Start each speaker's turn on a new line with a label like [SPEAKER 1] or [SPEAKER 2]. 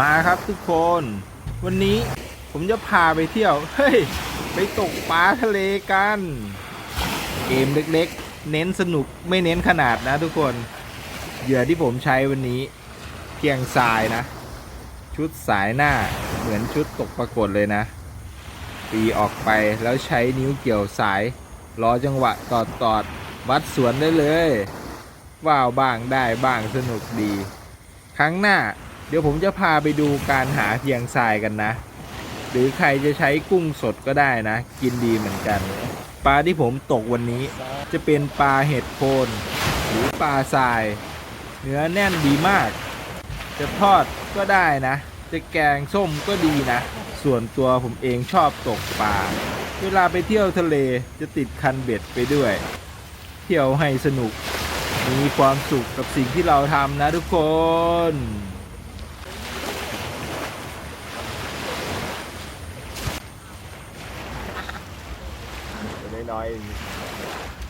[SPEAKER 1] มาครับทุกคน วันนี้ผมจะพาไปเที่ยว เฮ้ย ไปตกปลาทะเลกัน เกมเล็กๆ เน้นสนุกไม่เน้นขนาดนะทุกคน เหยื่อที่ผมใช้วันนี้ เพียงทรายนะ ชุดสายหน้าเหมือนชุดตกปรากฏเลยนะ ตีออกไปแล้วใช้นิ้วเกี่ยวสาย รอจังหวะตอดตอดวัดสวนได้เลย ว่าวบ้างได้บ้างสนุกดี ครั้งหน้า เดี๋ยวผมจะพาไปดูการหาเพียงทรายกันนะ หรือใครจะใช้กุ้งสดก็ได้นะ กินดีเหมือนกัน ปลาที่ผมตกวันนี้ จะเป็นปลาเห็ดโคนหรือปลาทราย เนื้อแน่นดีมาก จะทอดก็ได้นะ จะแกงส้มก็ดีนะ ส่วนตัวผมเองชอบตกปลา เวลาไปเที่ยวทะเลจะติดคันเบ็ดไปด้วย เที่ยวให้สนุก มีความสุขกับสิ่งที่เราทำนะทุกคน
[SPEAKER 2] น้อยๆ